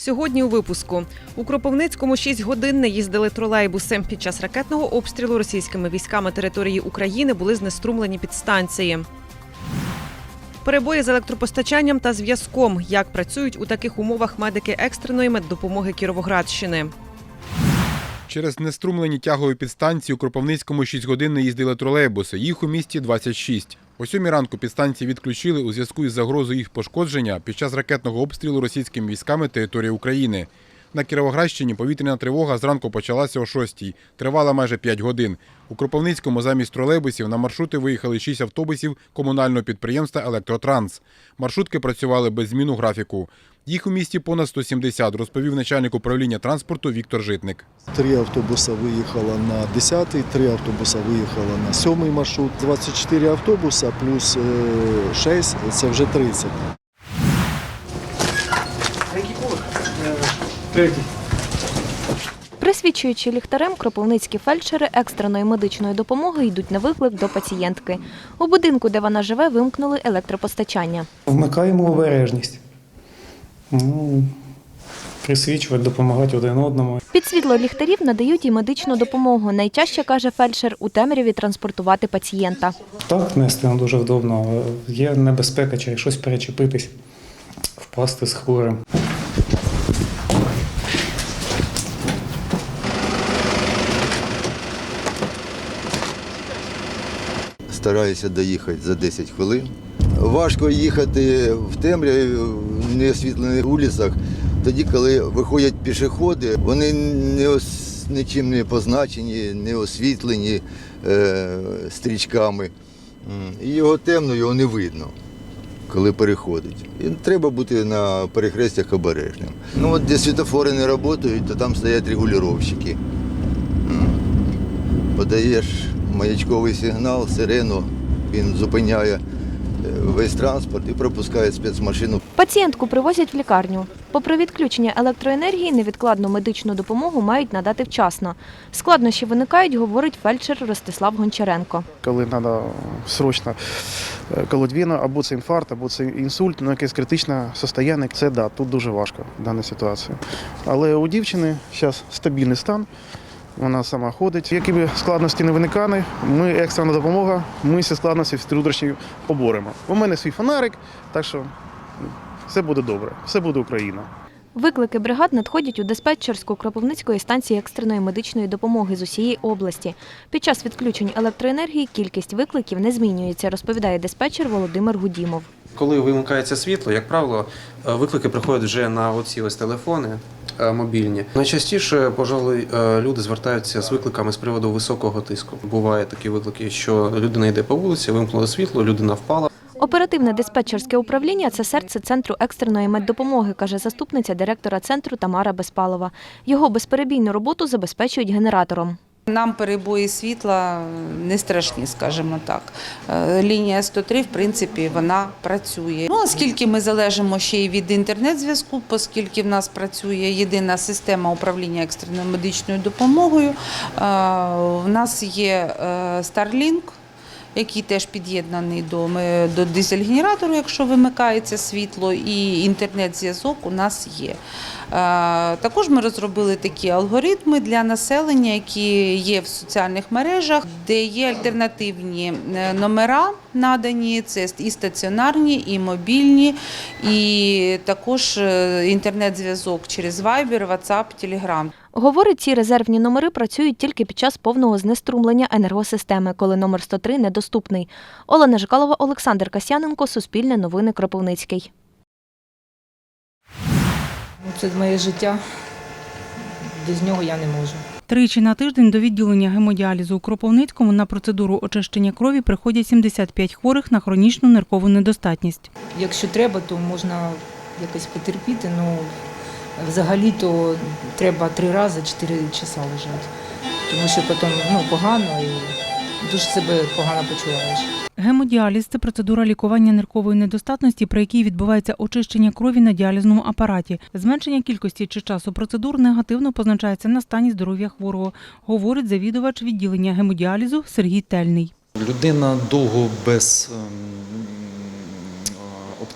Сьогодні у випуску у Кропивницькому 6 годин не їздили тролейбуси. Під час ракетного обстрілу російськими військами території України були знеструмлені підстанції. Перебої з електропостачанням та зв'язком. Як працюють у таких умовах медики екстреної меддопомоги Кіровоградщини. Через неструмлені тягові підстанції у Кропивницькому 6 годин не їздили тролейбуси. Їх у місті 26. О 7 ранку підстанції відключили у зв'язку із загрозою їх пошкодження під час ракетного обстрілу російськими військами території України. На Кіровоградщині повітряна тривога зранку почалася о 6 тривала майже 5 годин. У Кропивницькому замість тролейбусів на маршрути виїхали 6 автобусів комунального підприємства Електротранс. Маршрутки працювали без зміну графіку. Їх у місті понад 170, розповів начальник управління транспорту Віктор Житник. Три автобуса виїхало на 10, три автобуса виїхало на 7 маршрут, 24 автобуса плюс е, 6 – це вже 30. Присвічуючи ліхтарем, кропивницькі фельдшери екстреної медичної допомоги йдуть на виклик до пацієнтки. У будинку, де вона живе, вимкнули електропостачання. Вмикаємо обережність. Ну, присвічувати, допомагати один одному. Під світло ліхтарів надають і медичну допомогу. Найчаще каже фельдшер, у темряві транспортувати пацієнта. Так, нести нам дуже вдобно. але Є небезпека, чи щось перечепитись, впасти з хворим. Стараюся доїхати за 10 хвилин. Важко їхати в темряві, в неосвітлених вулицях, тоді, коли виходять пішоходи, вони не ос- нічим не позначені, не освітлені е, стрічками. І його темно, його не видно, коли переходить. І треба бути на перехрестях обережним. Ну от де світофори не працюють, то там стоять регулювальщики. Подаєш маячковий сигнал, сирену, він зупиняє е, весь транспорт і пропускає спецмашину. Пацієнтку привозять в лікарню. Попри відключення електроенергії, невідкладну медичну допомогу мають надати вчасно. Складнощі виникають, говорить фельдшер Ростислав Гончаренко. коли треба срочно е, колоть вену, або це інфаркт, або це інсульт, ну якесь критичне состояние. Це да, тут дуже важко в даній ситуації. Але у дівчини зараз стабільний стан. Вона сама ходить. Які б складності не виникали, ми екстрена допомога, ми всі складності труднощі поборемо. У мене свій фонарик, так що все буде добре, все буде Україна. Виклики бригад надходять у диспетчерську Кропивницької станції екстреної медичної допомоги з усієї області. Під час відключень електроенергії кількість викликів не змінюється, розповідає диспетчер Володимир Гудімов. Коли вимикається світло, як правило, е, виклики приходять вже на оці ось телефони мобільні. Найчастіше, пожалуй, е, люди звертаються з викликами з приводу високого тиску. Бувають такі виклики, що людина йде по вулиці, вимкнуло світло, людина впала. Оперативне диспетчерське управління це серце центру екстреної меддопомоги, каже заступниця директора центру Тамара Безпалова. Його безперебійну роботу забезпечують генератором. Нам перебої світла не страшні, скажімо так. Е, Лінія 103, в принципі, вона працює. Ну, оскільки ми залежимо ще й від інтернет-зв'язку, оскільки в нас працює єдина система управління екстреною медичною допомогою, е, в нас є е, Starlink, який теж під'єднаний до, до дизель-генератору, якщо вимикається світло, і інтернет-зв'язок у нас є. Також ми розробили такі алгоритми для населення, які є в соціальних мережах, де є альтернативні е, номера надані, це і стаціонарні, і мобільні, і також е, інтернет-зв'язок через Viber, WhatsApp, Telegram. Говорить, ці резервні номери працюють тільки під час повного знеструмлення енергосистеми, коли номер 103 недоступний. Олена Жикалова, Олександр Касяненко, Суспільне новини Кропивницький. Це моє життя. Без нього я не можу. Тричі на тиждень до відділення гемодіалізу у Кропивницькому на процедуру очищення крові приходять 75 хворих на хронічну ниркову недостатність. Якщо треба, то можна якось потерпіти. Ну взагалі то треба три рази чотири часа лежати. Тому що потім ну, погано і дуже себе погано почуваєш. Гемодіаліз це процедура лікування ниркової недостатності, при якій відбувається очищення крові на діалізному апараті. Зменшення кількості чи часу процедур негативно позначається на стані здоров'я хворого, говорить завідувач відділення гемодіалізу Сергій Тельний. Людина довго без ем,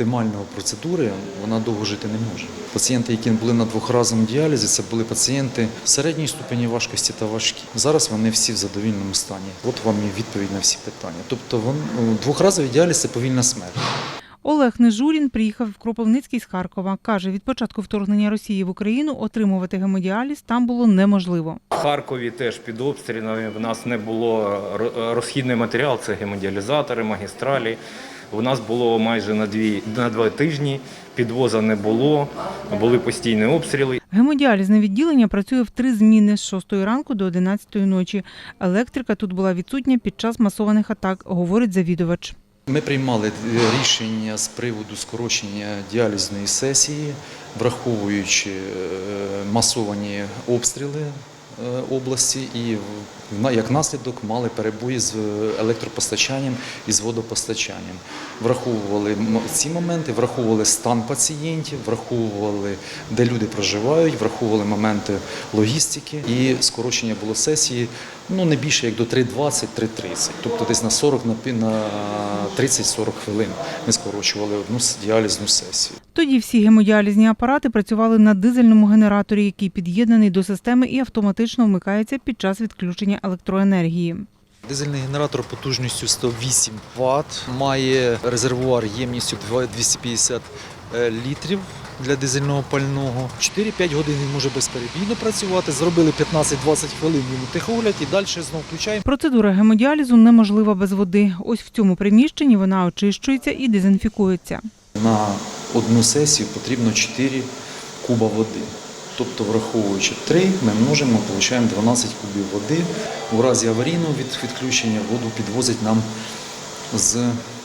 оптимальної процедури вона довго жити не може. Пацієнти, які були на двохразовому діалізі, це були пацієнти середньої ступені важкості та важкі. Зараз вони всі в задовільному стані. От вам і відповідь на всі питання. Тобто вон, двохразовий діаліз це повільна смерть. Олег Нежурін приїхав в Кропивницький з Харкова. Каже, від початку вторгнення Росії в Україну отримувати гемодіаліз там було неможливо. В Харкові теж під обстрілами в нас не було розхідний матеріал, це гемодіалізатори, магістралі. У нас було майже на дві на два тижні. Підвоза не було, були постійні обстріли. Гемодіалізне відділення працює в три зміни з 6 ранку до 11 ночі. Електрика тут була відсутня під час масованих атак, говорить завідувач. Ми приймали рішення з приводу скорочення діалізної сесії, враховуючи е, масовані обстріли е, області і як наслідок мали перебої з е, електропостачанням і з водопостачанням. Враховували ці моменти, враховували стан пацієнтів, враховували, де люди проживають, враховували моменти логістики і скорочення було сесії ну не більше як до 3.20-3.30, тобто десь на 40 на пі- на 30-40 хвилин ми скорочували одну діалізну сесію. Тоді всі гемодіалізні апарати працювали на дизельному генераторі, який під'єднаний до системи і автоматично вмикається під час відключення електроенергії. Дизельний генератор потужністю 108 Вт, має резервуар ємністю 250 е, літрів для дизельного пального. 4-5 годин він може безперебійно працювати. Зробили 15-20 хвилин йому тихогляд і далі знову включаємо. Процедура гемодіалізу неможлива без води. Ось в цьому приміщенні вона очищується і дезінфікується. На одну сесію потрібно 4 куба води. Тобто, враховуючи 3, ми множимо, отримуємо 12 кубів води. У разі аварійного відключення воду підвозять нам з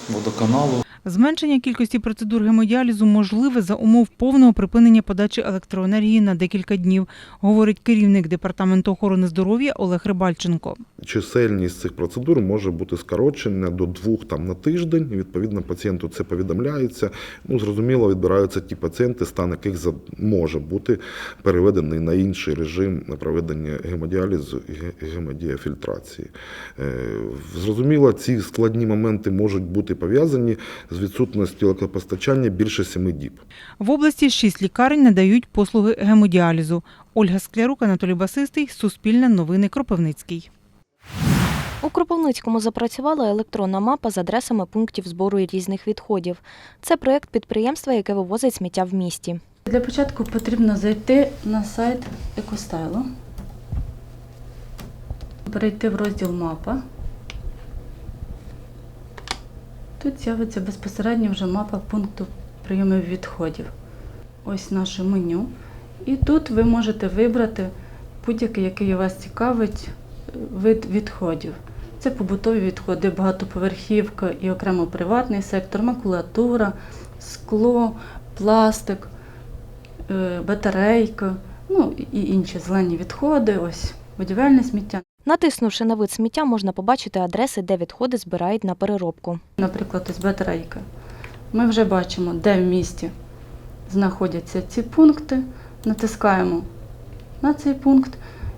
водоканалу. Зменшення кількості процедур гемодіалізу можливе за умов повного припинення подачі електроенергії на декілька днів, говорить керівник департаменту охорони здоров'я Олег Рибальченко. Чисельність цих процедур може бути скорочена до двох там на тиждень. Відповідно, пацієнту це повідомляється. Ну зрозуміло, відбираються ті пацієнти, стан яких може бути переведений на інший режим проведення гемодіалізу і гемодіафільтрації. Е, Зрозуміло, ці складні моменти можуть бути пов'язані з відсутністю електропостачання більше семи діб. В області шість лікарень надають послуги гемодіалізу. Ольга Склярук, Анатолій Басистий, Суспільне новини Кропивницький. У Кропивницькому запрацювала електронна мапа з адресами пунктів збору різних відходів. Це проєкт підприємства, яке вивозить сміття в місті. Для початку потрібно зайти на сайт екостайлу, перейти в розділ мапа. Тут з'явиться безпосередньо вже мапа пункту прийому відходів. Ось наше меню. І тут ви можете вибрати будь-який, який вас цікавить, е, вид відходів. Це побутові відходи, багатоповерхівка і окремо приватний сектор, макулатура, скло, пластик, е, батарейка, ну і інші зелені відходи, ось будівельне сміття. Натиснувши на вид сміття, можна побачити адреси, де відходи збирають на переробку. Наприклад, ось батарейка. Ми вже бачимо, де в місті знаходяться ці пункти, натискаємо на цей пункт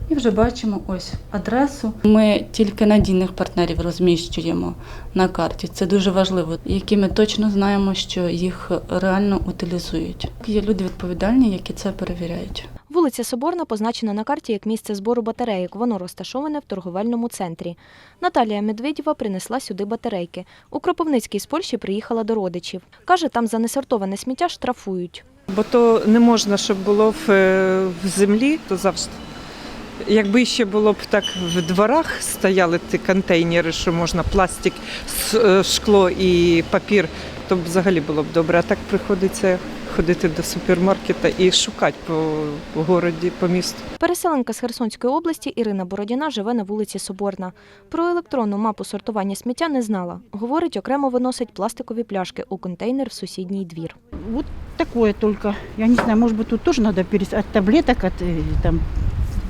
і вже бачимо ось адресу. Ми тільки надійних партнерів розміщуємо на карті. Це дуже важливо, які ми точно знаємо, що їх реально утилізують. Є люди відповідальні, які це перевіряють. Вулиця Соборна позначена на карті як місце збору батарейок. Воно розташоване в торговельному центрі. Наталія Медведєва принесла сюди батарейки. У Кропивницький з Польщі приїхала до родичів. Каже, там за несортоване сміття штрафують. Бо то не можна, щоб було в, е, землі, то завжди. Якби ще було б так в дворах стояли ті контейнери, що можна пластик, е, шкло і папір, то б взагалі було б добре. А так приходиться ходити до супермаркета і шукати по городі, по місту. Переселенка з Херсонської області Ірина Бородіна живе на вулиці Соборна. Про електронну мапу сортування сміття не знала. Говорить, окремо виносить пластикові пляшки у контейнер в сусідній двір. Вот такое только. Я не знаю, может быть, тут тоже надо перес... от таблеток, от, э, там,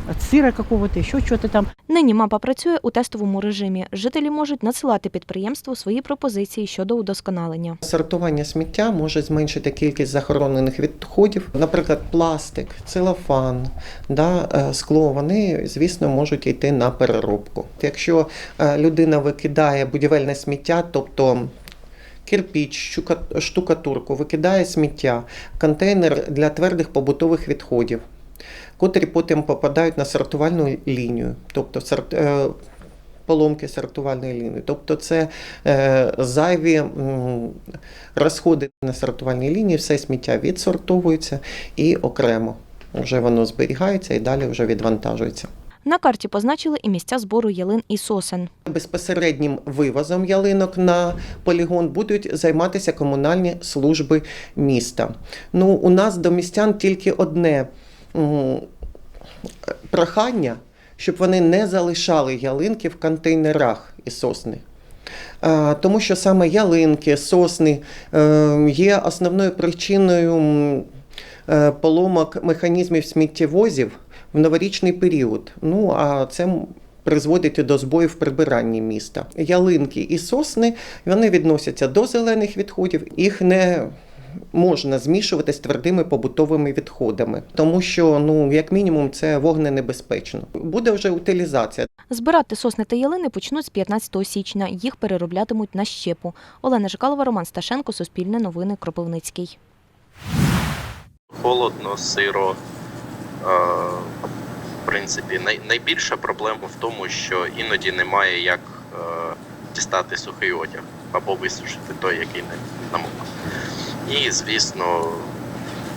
от сыра какого-то, еще что-то там. Нині мапа працює у тестовому режимі. Жителі можуть надсилати підприємству свої пропозиції щодо удосконалення. Сортування сміття може зменшити кількість захоронених відходів, наприклад, пластик, целофан, да, е, скло. Вони, звісно, можуть йти на переробку. Якщо е, людина викидає будівельне сміття, тобто кирпіч, штукатурку, викидає сміття, контейнер для твердих побутових відходів, котрі потім попадають на сортувальну лінію, тобто сорт, е, поломки сортувальної лінії. Тобто це е, зайві розходи на сортувальній лінії, все сміття відсортовується і окремо. Вже воно зберігається і далі вже відвантажується. На карті позначили і місця збору ялин і сосен. Безпосереднім вивозом ялинок на полігон будуть займатися комунальні служби міста. Ну, у нас до містян тільки одне прохання, щоб вони не залишали ялинки в контейнерах і сосни. Тому що саме ялинки, сосни е, є основною причиною е, поломок механізмів сміттєвозів в новорічний період. Ну а це призводить до збоїв в прибиранні міста. Ялинки і сосни вони відносяться до зелених відходів, їх не можна змішувати з твердими побутовими відходами, тому що ну як мінімум це вогненебезпечно. Буде вже утилізація. Збирати сосни та ялини почнуть з 15 січня. Їх перероблятимуть на щепу. Олена Жикалова, Роман Сташенко, Суспільне новини, Кропивницький. холодно, сиро. Е, В принципі, най, найбільша проблема в тому, що іноді немає як е, дістати сухий одяг або висушити той, який не намок. І, звісно,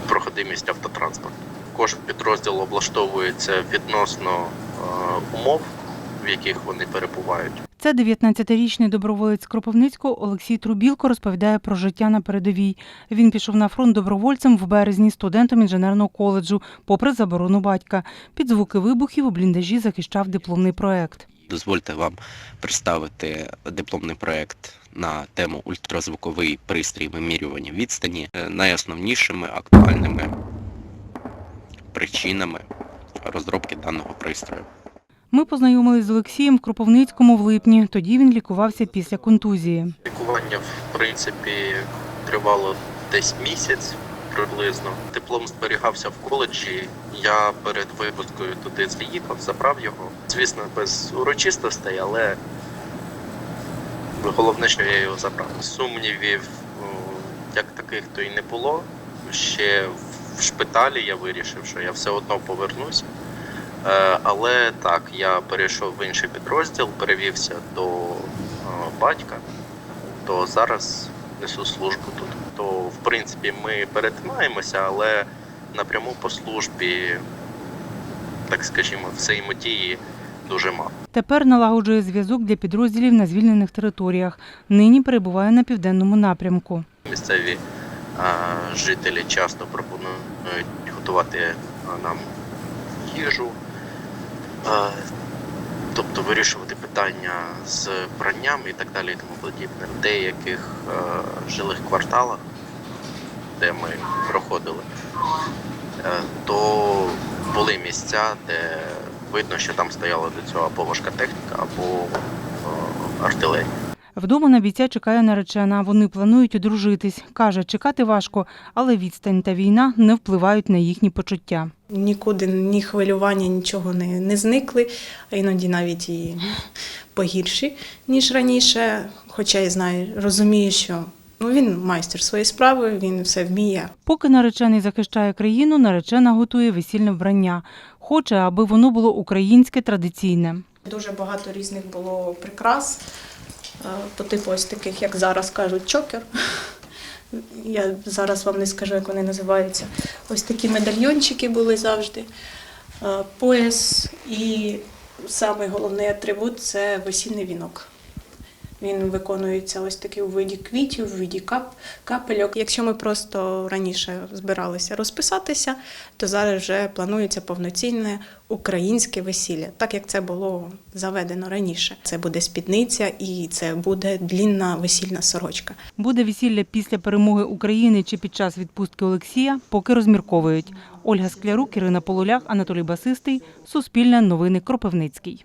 проходимість автотранспорту. Кожен підрозділ облаштовується відносно е, умов, в яких вони перебувають. Це 19-річний доброволець Кропивницького Олексій Трубілко розповідає про життя на передовій. Він пішов на фронт добровольцем в березні студентом інженерного коледжу, попри заборону батька. Під звуки вибухів у бліндажі захищав дипломний проект. Дозвольте вам представити дипломний проект на тему ультразвуковий пристрій вимірювання відстані Е, найосновнішими актуальними причинами розробки даного пристрою. Ми познайомились з Олексієм в Кропивницькому в липні. Тоді він лікувався після контузії. Лікування, в принципі, тривало десь місяць приблизно. Диплом зберігався в коледжі. Я перед випускою туди заїхав, забрав його. Звісно, без урочистостей, але головне, що я його забрав. Сумнівів як таких то і не було. Ще в шпиталі я вирішив, що я все одно повернуся. Е, Але так, я перейшов в інший підрозділ, перевівся до е, батька, то зараз несу службу тут. То в принципі ми перетинаємося, але напряму по службі, так скажімо, взаємодії дуже мало. Тепер налагоджує зв'язок для підрозділів на звільнених територіях. Нині перебуває на південному напрямку. Місцеві жителі часто пропонують готувати нам їжу, тобто вирішувати питання з пранням і так далі і тому подібне. В деяких жилих кварталах, де ми проходили, е, то були місця, де видно, що там стояла до цього або важка техніка, або е, артилерія. Вдома на бійця чекає наречена. Вони планують одружитись. Каже, чекати важко, але відстань та війна не впливають на їхні почуття. Нікуди ні хвилювання, нічого не, не зникли, а іноді навіть і погірші, ніж раніше. Хоча я знаю, розумію, що ну, він майстер своєї справи, він все вміє. Поки наречений захищає країну, наречена готує весільне вбрання. Хоче, аби воно було українське традиційне. Дуже багато різних було прикрас, е, по типу ось таких, як зараз кажуть, чокер. Я зараз вам не скажу, як вони називаються. Ось такі медальйончики були завжди, е, пояс і саме головний атрибут це весільний вінок. Він виконується ось такий у виді квітів, у виді кап, капельок. Якщо ми просто раніше збиралися розписатися, то зараз вже планується повноцінне українське весілля, так як це було заведено раніше. Це буде спідниця і це буде длінна весільна сорочка. Буде весілля після перемоги України чи під час відпустки Олексія, поки розмірковують. Ольга Склярук, Ірина Полулях, Анатолій Басистий. Суспільне новини Кропивницький.